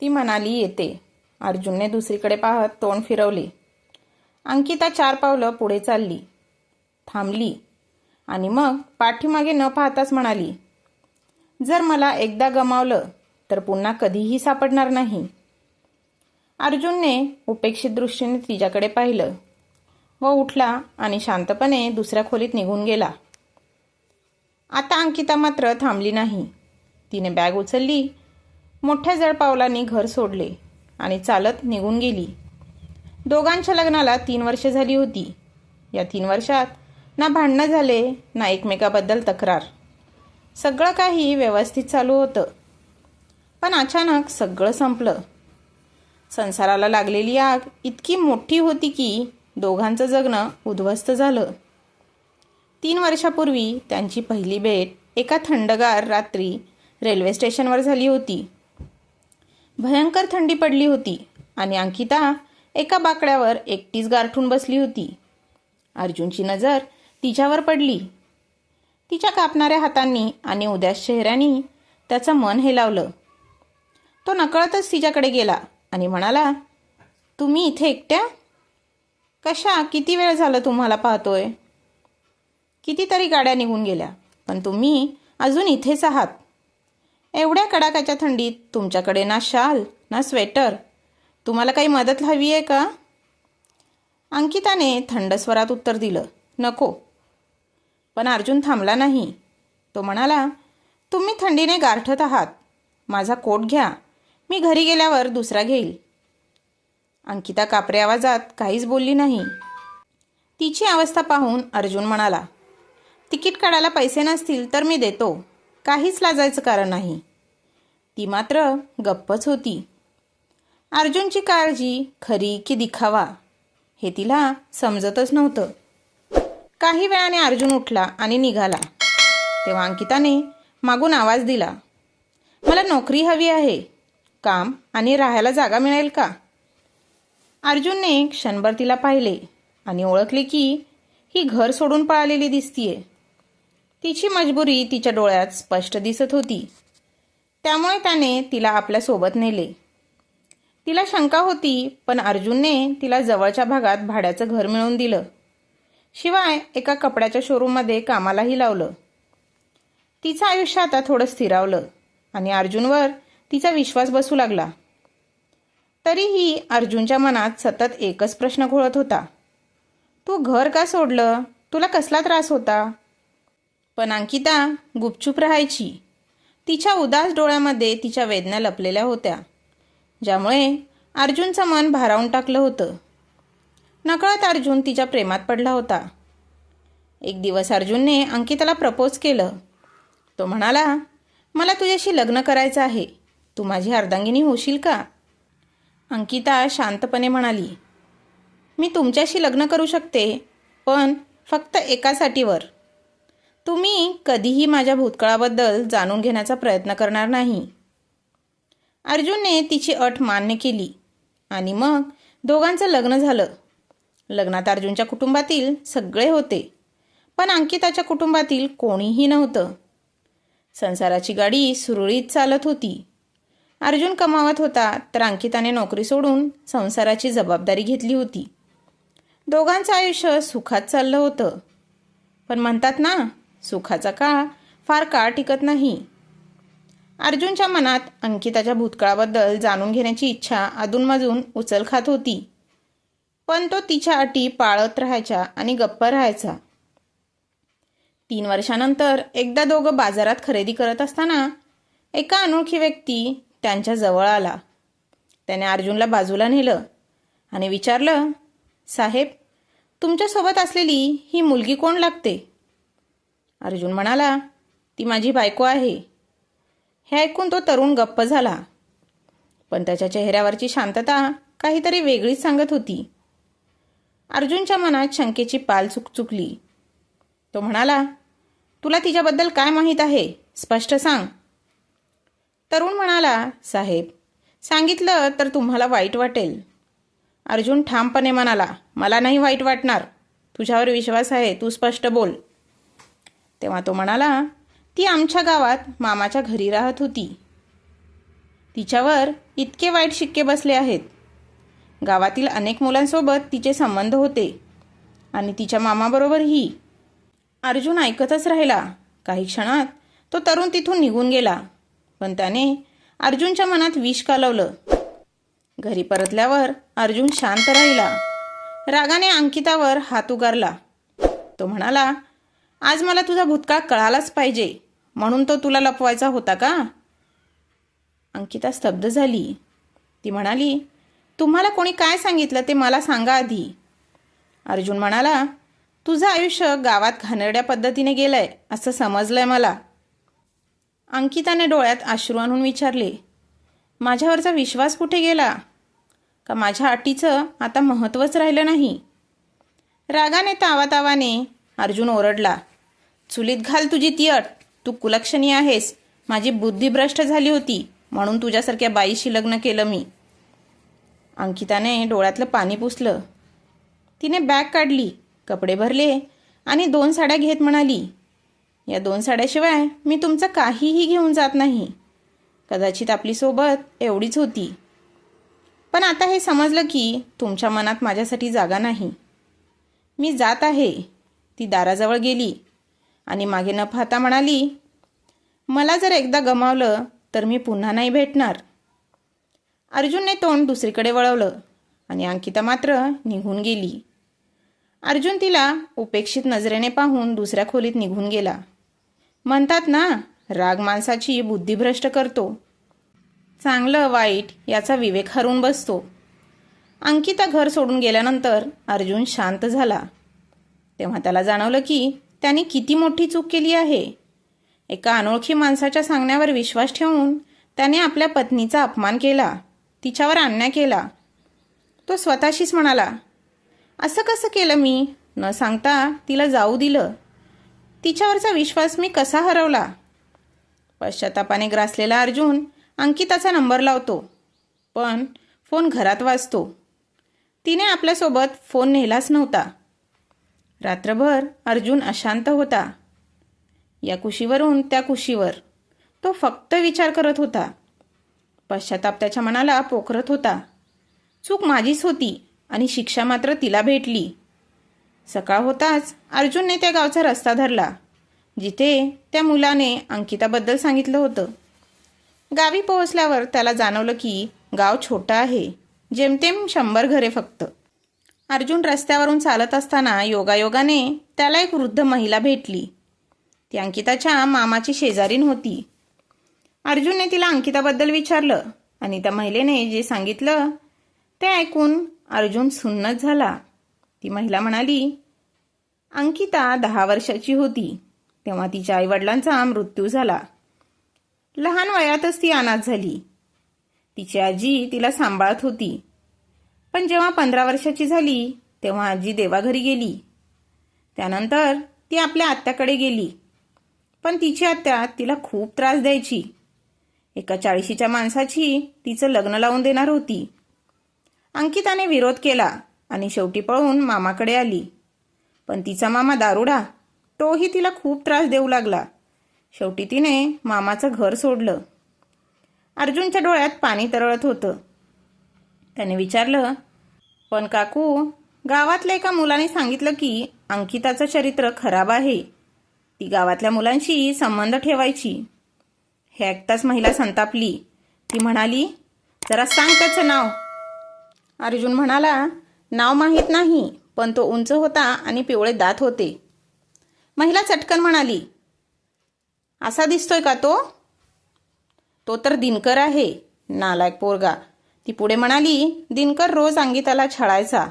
ती म्हणाली येते. अर्जुनने दुसरीकडे पाहत तोंड फिरवले. अंकिता चार पावलं पुढे चालली. थांबली. आणि मग पाठीमागे न पाहताच म्हणाली जर मला एकदा गमावलं तर पुन्हा कधीही सापडणार नाही. अर्जुनने उपेक्षित दृष्टीने तिच्याकडे पाहिलं. व उठला आणि शांतपणे दुसऱ्या खोलीत निघून गेला. आता अंकिता मात्र थांबली नाही. तिने बॅग उचलली मोठ्या जळपावलांनी घर सोडले आणि चालत निघून गेली. दोघांच्या लग्नाला तीन वर्षे झाली होती. या तीन वर्षात ना भांडणं झाले ना एकमेकाबद्दल तक्रार. सगळं काही व्यवस्थित चालू होतं. पण अचानक सगळं संपलं. संसाराला लागलेली आग इतकी मोठी होती की दोघांचं जगणं उद्ध्वस्त झालं. तीन वर्षापूर्वी त्यांची पहिली भेट एका थंडगार रात्री रेल्वे स्टेशनवर झाली होती. भयंकर थंडी पडली होती आणि अंकिता एका बाकड्यावर एकटीच गारठून बसली होती. अर्जुनची नजर तिच्यावर पडली. तिच्या कापणाऱ्या हातांनी आणि उद्यास चेहऱ्यानी त्याचं मन हेलावलं तो नकळतच तिच्याकडे गेला आणि म्हणाला तुम्ही इथे एकट्या? कशा? किती वेळ झालं तुम्हाला पाहतोय? कितीतरी गाड्या निघून गेल्या पण तुम्ही अजून इथेच आहात. एवढ्या कडाक्याच्या थंडीत तुमच्याकडे ना शाल ना स्वेटर. तुम्हाला काही मदत हवी आहे का? अंकिताने थंड स्वरात उत्तर दिलं नको. पण अर्जुन थांबला नाही. तो म्हणाला तुम्ही थंडीने गारठत आहात. माझा कोट घ्या. मी घरी गेल्यावर दुसरा घेईल. अंकिता कापरे आवाजात काहीच बोलली नाही. तिची अवस्था पाहून अर्जुन म्हणाला तिकीट काढायला पैसे नसतील तर मी देतो. काहीच लाजायचं कारण नाही. ती मात्र गप्पच होती. अर्जुनची काळजी खरी की दिखावा हे तिला समजतच नव्हतं. काही वेळाने अर्जुन उठला आणि निघाला. तेव्हा अंकिताने मागून आवाज दिला. मला नोकरी हवी आहे. काम आणि राहायला जागा मिळेल का? अर्जुनने क्षणभर तिला पाहिले आणि ओळखले की ही घर सोडून पळालेली दिसतीये. तिची मजबुरी तिच्या डोळ्यात स्पष्ट दिसत होती. त्यामुळे त्याने तिला आपल्यासोबत नेले. तिला शंका होती पण अर्जुनने तिला जवळच्या भागात भाड्याचं घर मिळवून दिलं. शिवाय एका कपड्याच्या शोरूममध्ये कामालाही लावलं. तिचं आयुष्य आता थोडं स्थिरावलं आणि अर्जुनवर तिचा विश्वास बसू लागला. तरीही अर्जुनच्या मनात सतत एकच प्रश्न घोळत होता. तू घर का सोडलं? तुला कसला त्रास होता? पण अंकिता गुपचूप राहायची. तिच्या उदास डोळ्यामध्ये तिच्या वेदना लपलेल्या होत्या. ज्यामुळे अर्जुनचं मन भारावून टाकलं होतं. नकळत अर्जुन तिच्या प्रेमात पडला होता. एक दिवस अर्जुनने अंकिताला प्रपोज केलं. तो म्हणाला मला तुझ्याशी लग्न करायचं आहे. तू माझी अर्धांगिनी होशील का? अंकिता शांतपणे म्हणाली मी तुमच्याशी लग्न करू शकते पण फक्त एकासाठीवर. तुम्ही कधीही माझ्या भूतकाळाबद्दल जाणून घेण्याचा प्रयत्न करणार नाही. अर्जुनने तिची अट मान्य केली आणि मग दोघांचं लग्न झालं. लग्नात अर्जुनच्या कुटुंबातील सगळे होते पण अंकिताच्या कुटुंबातील कोणीही नव्हतं. संसाराची गाडी सुरळीत चालत होती. अर्जुन कमावत होता तर अंकिताने नोकरी सोडून संसाराची जबाबदारी घेतली होती. दोघांचं आयुष्य सुखात चाललं होतं. पण म्हणतात ना सुखाचा काळ फार काळ टिकत नाही. अर्जुनच्या मनात अंकिताच्या भूतकाळाबद्दल जाणून घेण्याची इच्छा अधूनमधून उचल खात होती. पण तो तिच्या अटी पाळत राहायच्या आणि गप्प राहायचा. तीन वर्षानंतर एकदा दोघं बाजारात खरेदी करत असताना एका अनोळखी व्यक्ती त्यांच्या जवळ आला. त्याने अर्जुनला बाजूला नेलं आणि विचारलं साहेब तुमच्यासोबत असलेली ही मुलगी कोण लागते? अर्जुन म्हणाला ती माझी बायको आहे. हे ऐकून तो तरुण गप्प झाला. पण त्याच्या चेहऱ्यावरची शांतता काहीतरी वेगळीच सांगत होती. अर्जुनच्या मनात शंकेची पाल चुकचुकली तो म्हणाला तुला तिच्याबद्दल काय माहीत आहे? स्पष्ट सांग. तरुण म्हणाला साहेब सांगितलं तर तुम्हाला वाईट वाटेल. अर्जुन ठामपणे म्हणाला मला नाही वाईट वाटणार. तुझ्यावर विश्वास आहे तू स्पष्ट बोल. तेव्हा तो म्हणाला ती आमच्या गावात मामाच्या घरी राहत होती. तिच्यावर इतके वाईट शिक्के बसले आहेत. गावातील अनेक मुलांसोबत तिचे संबंध होते आणि तिच्या मामाबरोबरही अर्जुन ऐकतच राहिला. काही क्षणात तो तरुण तिथून निघून गेला. पण त्याने अर्जुनच्या मनात विष कालवलं. घरी परतल्यावर अर्जुन शांत राहिला. रागाने अंकितावर हात उगारला. तो म्हणाला आज मला तुझा भूतकाळ कळालाच पाहिजे. म्हणून तो तुला लपवायचा होता का? अंकिता स्तब्ध झाली. ती म्हणाली तुम्हाला कोणी काय सांगितलं ते मला सांगा आधी. अर्जुन म्हणाला तुझं आयुष्य गावात घाणेरड्या पद्धतीने गेलंय असं समजलंय मला. अंकिताने डोळ्यात अश्रू आणून विचारले माझ्यावरचा विश्वास कुठे गेला? का माझ्या अटीचं आता महत्त्वच राहिलं नाही? रागाने तावातावाने अर्जुन ओरडला चुलीत घाल तुझी तियट तू कुलक्षणी आहेस. माझी बुद्धी भ्रष्ट झाली होती. म्हणून तुझ्यासारख्या बाईशी लग्न केलं मी. अंकिताने डोळ्यातलं पाणी पुसलं. तिने बॅग काढली कपडे भरले आणि दोन साड्या घेत म्हणाली या दोन साड्याशिवाय मी तुमचं काहीही घेऊन जात नाही. कदाचित आपली सोबत एवढीच होती. पण आता हे समजलं की तुमच्या मनात माझ्यासाठी जागा नाही. मी जात आहे. ती दाराजवळ गेली. आणि मागे न पाहता म्हणाली मला जर एकदा गमावलं तर मी पुन्हा नाही भेटणार. अर्जुनने तोंड दुसरीकडे वळवलं आणि अंकिता मात्र निघून गेली. अर्जुन तिला उपेक्षित नजरेने पाहून दुसऱ्या खोलीत निघून गेला. म्हणतात ना राग माणसाची बुद्धिभ्रष्ट करतो. चांगलं वाईट याचा विवेक हरून बसतो. अंकिता घर सोडून गेल्यानंतर अर्जुन शांत झाला. तेव्हा त्याला जाणवलं की त्याने किती मोठी चूक केली आहे? एका अनोळखी माणसाच्या सांगण्यावर विश्वास ठेवून त्याने आपल्या पत्नीचा अपमान केला. तिच्यावर अन्याय केला. तो स्वतःशीच म्हणाला असं कसं केलं मी? न सांगता तिला जाऊ दिलं. तिच्यावरचा विश्वास मी कसा हरवला? पश्चातापाने ग्रासलेला अर्जुन अंकिताचा नंबर लावतो पण फोन घरात वाजतो. तिने आपल्यासोबत फोन नेलाच नव्हता. रात्रभर अर्जुन अशांत होता. या कुशीवरून त्या कुशीवर तो फक्त विचार करत होता. पश्चाताप त्याच्या मनाला पोखरत होता. चूक माझीच होती आणि शिक्षा मात्र तिला भेटली. सकाळ होताच अर्जुनने त्या गावचा रस्ता धरला जिथे त्या मुलाने अंकिताबद्दल सांगितलं होतं. गावी पोहोचल्यावर त्याला जाणवलं की गाव छोटं आहे जेमतेम शंभर घरे फक्त. अर्जुन रस्त्यावरून चालत असताना योगायोगाने त्याला एक वृद्ध महिला भेटली. ती अंकिताच्या मामाची शेजारीन होती. अर्जुनने तिला अंकिताबद्दल विचारलं आणि त्या महिलेने जे सांगितलं ते ऐकून अर्जुन सुन्नत झाला. ती महिला म्हणाली अंकिता दहा वर्षाची होती. तेव्हा तिच्या आईवडिलांचा मृत्यू झाला. लहान वयातच ती अनाथ झाली. तिची आजी तिला सांभाळत होती. पण जेव्हा पंधरा वर्षाची झाली तेव्हा आजी देवाघरी गेली. त्यानंतर ती आपल्या आत्याकडे गेली. पण तिची आत्या तिला खूप त्रास द्यायची. एका चाळीशीच्या माणसाची तिचं लग्न लावून देणार होती. अंकिताने विरोध केला आणि शेवटी पळून मामाकडे आली. पण तिचा मामा दारुडा तोही तिला खूप त्रास देऊ लागला. शेवटी तिने मामाचं घर सोडलं. अर्जुनच्या डोळ्यात पाणी तरळत होतं. त्याने विचारलं पण काकू गावातल्या एका मुलाने सांगितलं की अंकिताचं चरित्र खराब आहे. ती गावातल्या मुलांशी संबंध ठेवायची. हे ऐकताच महिला संतापली. ती म्हणाली जरा सांग त्याचं नाव. अर्जुन म्हणाला नाव माहीत नाही पण तो उंच होता आणि पिवळे दात होते. महिला चटकन म्हणाली असा दिसतोय का तो? तो तर दिनकर आहे नालायक पोरगा. ती पुढे म्हणाली दिनकर रोज अंकिताला छळायचा.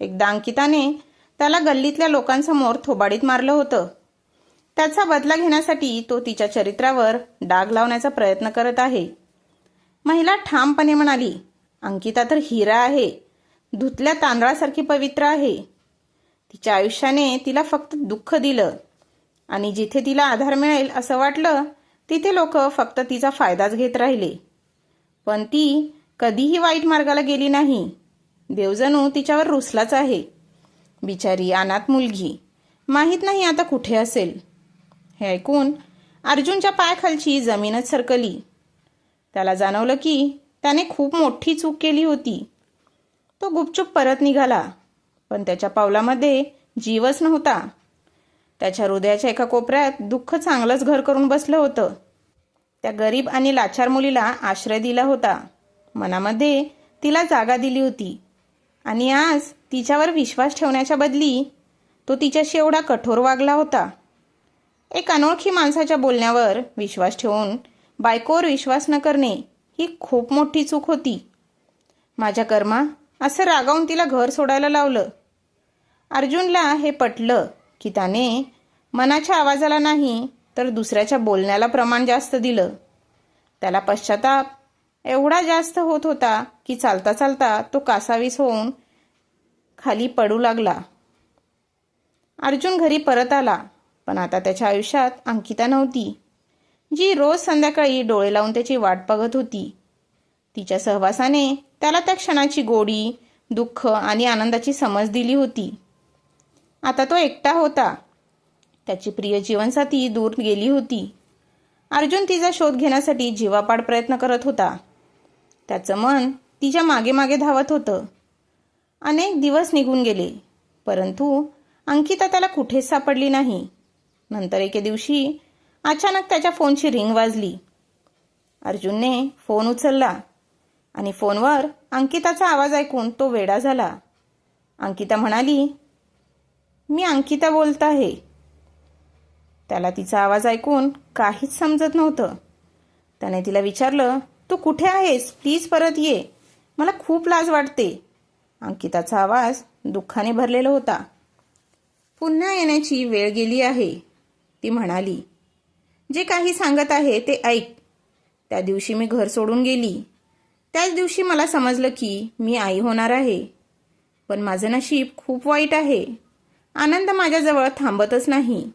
एकदा अंकिताने त्याला गल्लीतल्या लोकांसमोर थोबाडीत मारलं होतं. त्याचा बदला घेण्यासाठी तो तिच्या चरित्रावर डाग लावण्याचा प्रयत्न करत आहे. महिला ठामपणे म्हणाली अंकिता तर हिरा आहे धुतल्या तांदळासारखी पवित्र आहे. तिच्या आयुष्याने तिला फक्त दुःख दिलं. आणि जिथे तिला आधार मिळेल असं वाटलं तिथे लोक फक्त तिचा फायदाच घेत राहिले. पण ती कधीही वाईट मार्गाला गेली नाही. देवजणू तिच्यावर रुसलाच आहे. बिचारी अनाथ मुलगी. माहीत नाही आता कुठे असेल. हे ऐकून अर्जुनच्या पायाखालची जमीनच सरकली. त्याला जाणवलं की त्याने खूप मोठी चूक केली होती. तो गुपचूप परत निघाला पण त्याच्या पावलामध्ये जीवच नव्हता. त्याच्या हृदयाच्या एका कोपऱ्यात दुःख चांगलंच घर करून बसलं होतं. त्या गरीब आणि लाचार मुलीला आश्रय दिला होता. मनामध्ये तिला जागा दिली होती. आणि आज तिच्यावर विश्वास ठेवण्याच्या बदली तो तिच्याशी एवढा कठोर वागला होता. एक अनोळखी माणसाच्या बोलण्यावर विश्वास ठेवून बायकोवर विश्वास न करणे ही खूप मोठी चूक होती. माझ्या कर्मा असं रागावून तिला घर सोडायला लावलं. अर्जुनला हे पटलं की त्याने मनाच्या आवाजाला नाही तर दुसऱ्याच्या बोलण्याला प्रमाण जास्त दिलं. त्याला पश्चाताप एवढा जास्त होत होता की चालता चालता तो कासावीस होऊन खाली पडू लागला. अर्जुन घरी परत आला पण आता त्याच्या आयुष्यात अंकिता नव्हती. जी रोज संध्याकाळी डोळे लावून त्याची वाट बघत होती. तिच्या सहवासाने त्याला त्या क्षणाची गोडी दुःख आणि आनंदाची समज दिली होती. आता तो एकटा होता. त्याची प्रिय जीवनसाथी दूर गेली होती. अर्जुन तिचा शोध घेण्यासाठी जीवापाड प्रयत्न करत होता. त्याचं मन तिच्यामागे मागे धावत होतं. अनेक दिवस निघून गेले परंतु अंकिता त्याला कुठेच सापडली नाही. नंतर एके दिवशी अचानक त्याच्या फोनची रिंग वाजली. अर्जुनने फोन उचलला आणि फोनवर अंकिताचा आवाज ऐकून तो वेडा झाला. अंकिता म्हणाली मी अंकिता बोलत आहे. त्याला तिचा आवाज ऐकून काहीच समजत नव्हतं. त्याने तिला विचारलं तू कुठे आहेस? प्लीज परत ये. मला खूप लाज वाटते. अंकिताचा आवाज दुःखाने भरलेला होता. पुन्हा येण्याची वेळ गेली आहे. ती म्हणाली जे काही सांगत आहे ते ऐक. त्या दिवशी मी घर सोडून गेली. त्याच दिवशी मला समजलं की मी आई होणार आहे. पण माझं नशीब खूप वाईट आहे. आनंद माझ्याजवळ थांबतच नाही.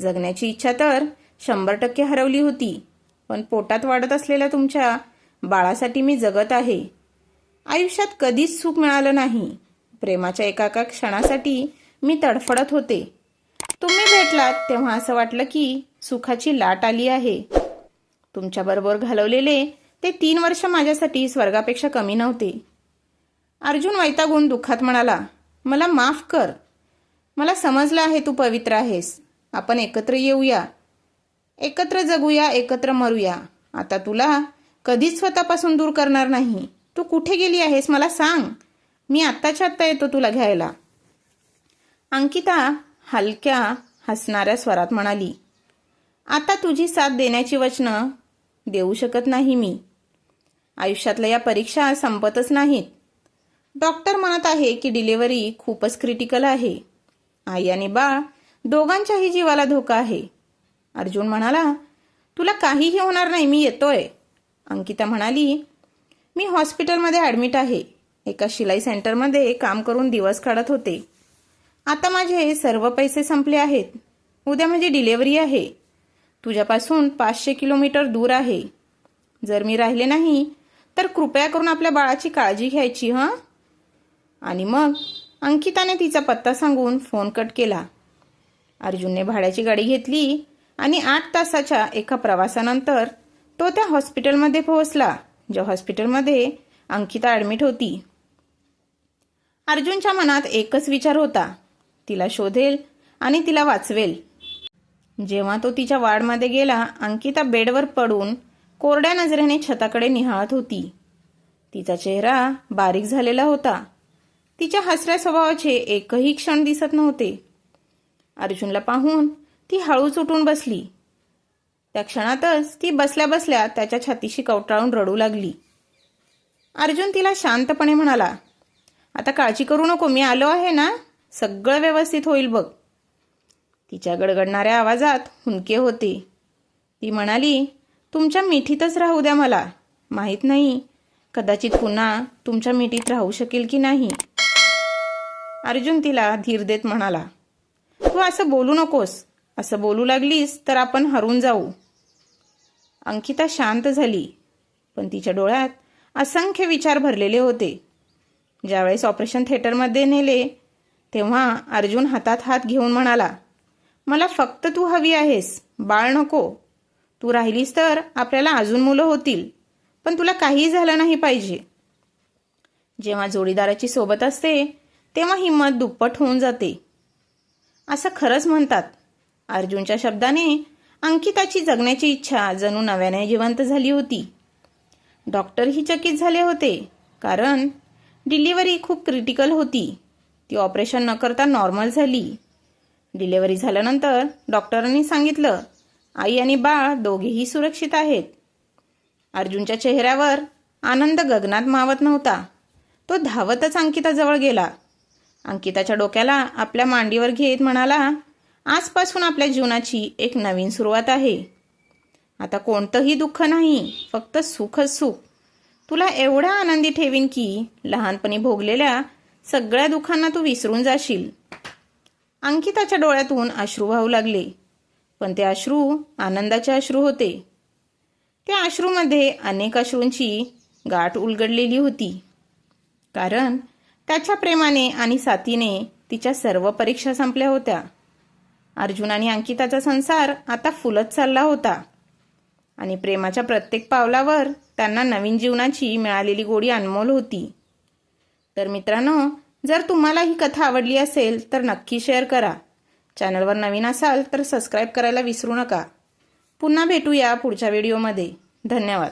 जगण्याची इच्छा तर शंभर टक्के हरवली होती. पण पोटात वाढत असलेल्या तुमच्या बाळासाठी मी जगत आहे. आयुष्यात कधीच सुख मिळालं नाही. प्रेमाच्या एका एका क्षणासाठी मी तडफडत होते. तुम्ही भेटलात तेव्हा असं वाटलं की सुखाची लाट आली आहे. तुमच्याबरोबर घालवलेले ते तीन वर्ष माझ्यासाठी स्वर्गापेक्षा कमी नव्हते. अर्जुन वैतागून दुःखात म्हणाला मला माफ कर. मला समजलं आहे तू पवित्र आहेस. आपण एकत्र येऊया. एकत्र जगूया एकत्र मरूया. आता तुला कधीच स्वतःपासून दूर करणार नाही. तू कुठे गेली आहेस मला सांग. मी आत्ताच्या आत्ता येतो तुला घ्यायला. अंकिता हलक्या हसणाऱ्या स्वरात म्हणाली आता तुझी साथ देण्याची वचनं देऊ शकत नाही मी. आयुष्यातल्या या परीक्षा संपतच नाहीत. डॉक्टर म्हणत आहे की डिलिव्हरी खूपच क्रिटिकल आहे. आई आणि बाळ दोघांच्याही जीवाला धोका आहे. अर्जुन म्हणाला तुला काहीही होणार नाही मी येतोय. अंकिता म्हणाली मी हॉस्पिटलमध्ये ॲडमिट आहे. एका शिलाई सेंटरमध्ये काम करून दिवस काढत होते. आता माझे सर्व पैसे संपले आहेत. उद्या माझी डिलेवरी आहे. तुझ्यापासून पाचशे किलोमीटर दूर आहे. जर मी राहिले नाही तर कृपया करून आपल्या बाळाची काळजी घ्यायची हं? आणि मग अंकिताने तिचा पत्ता सांगून फोन कट केला. अर्जुनने भाड्याची गाडी घेतली आणि आठ तासाच्या एका प्रवासानंतर तो त्या हॉस्पिटलमध्ये पोहोचला ज्या हॉस्पिटलमध्ये अंकिता ॲडमिट होती. अर्जुनच्या मनात एकच विचार होता तिला शोधेल आणि तिला वाचवेल. जेव्हा तो तिच्या वार्डमध्ये गेला अंकिता बेडवर पडून कोरड्या नजरेने छताकडे निहाळत होती. तिचा चेहरा बारीक झालेला होता. तिच्या हसऱ्या स्वभावाचे एकही क्षण दिसत नव्हते. अर्जुनला पाहून ती हळूच उठून बसली. त्या क्षणातच ती बसल्या बसल्या त्याच्या छातीशी कवटाळून रडू लागली. अर्जुन तिला शांतपणे म्हणाला आता काळजी करू नको मी आलो आहे ना? सगळं व्यवस्थित होईल बघ. तिच्या गडगडणाऱ्या आवाजात हुंके होते. ती म्हणाली तुमच्या मिठीतच राहू द्या मला. माहीत नाही कदाचित पुन्हा तुमच्या मिठीत राहू शकेल की नाही. अर्जुन तिला धीर देत म्हणाला तू असं बोलू नकोस. असं बोलू लागलीस तर आपण हरून जाऊ. अंकिता शांत झाली पण तिच्या डोळ्यात असंख्य विचार भरलेले होते. ज्यावेळेस ऑपरेशन थिएटरमध्ये नेले तेव्हा अर्जुन हातात हात घेऊन म्हणाला मला फक्त तू हवी आहेस बाळ नको. तू राहिलीस तर आपल्याला अजून मुलं होतील पण तुला काहीही झालं नाही पाहिजे. जेव्हा जोडीदाराची सोबत असते तेव्हा हिंमत दुप्पट होऊन जाते. असं खरंच म्हणतात अर्जुनच्या शब्दाने अंकिताची जगण्याची इच्छा जणू नव्याने जिवंत झाली होती. डॉक्टरही चकित झाले होते कारण डिलिव्हरी खूप क्रिटिकल होती. ती ऑपरेशन न करता नॉर्मल झाली. डिलिव्हरी झाल्यानंतर डॉक्टरांनी सांगितलं आई आणि बाळ दोघेही सुरक्षित आहेत. अर्जुनच्या चेहऱ्यावर आनंद गगनात मावत नव्हता. तो धावतच अंकिताजवळ गेला. अंकिताच्या डोक्याला आपल्या मांडीवर घेत म्हणाला आजपासून आपल्या जीवनाची एक नवीन सुरुवात आहे. आता कोणतंही दुःख नाही फक्त सुखच सुख. तुला एवढा आनंदी ठेवीन की लहानपणी भोगलेल्या सगळ्या दुःखांना तू विसरून जाशील. अंकिताच्या डोळ्यातून अश्रू वाहू लागले पण ते अश्रू आनंदाचे अश्रू होते. त्या अश्रूमध्ये अनेक अश्रूंची गाठ उलगडलेली होती. कारण त्याच्या प्रेमाने आणि साथीने तिच्या सर्व परीक्षा संपल्या होत्या. अर्जुन आणि अंकिताचा संसार आता फुलत चालला होता. आणि प्रेमाच्या प्रत्येक पावलावर त्यांना नवीन जीवनाची मिळालेली गोडी अनमोल होती. तर मित्रांनो जर तुम्हाला ही कथा आवडली असेल तर नक्की शेअर करा. चॅनलवर नवीन असाल तर सबस्क्राईब करायला विसरू नका. पुन्हा भेटूया पुढच्या व्हिडिओमध्ये धन्यवाद.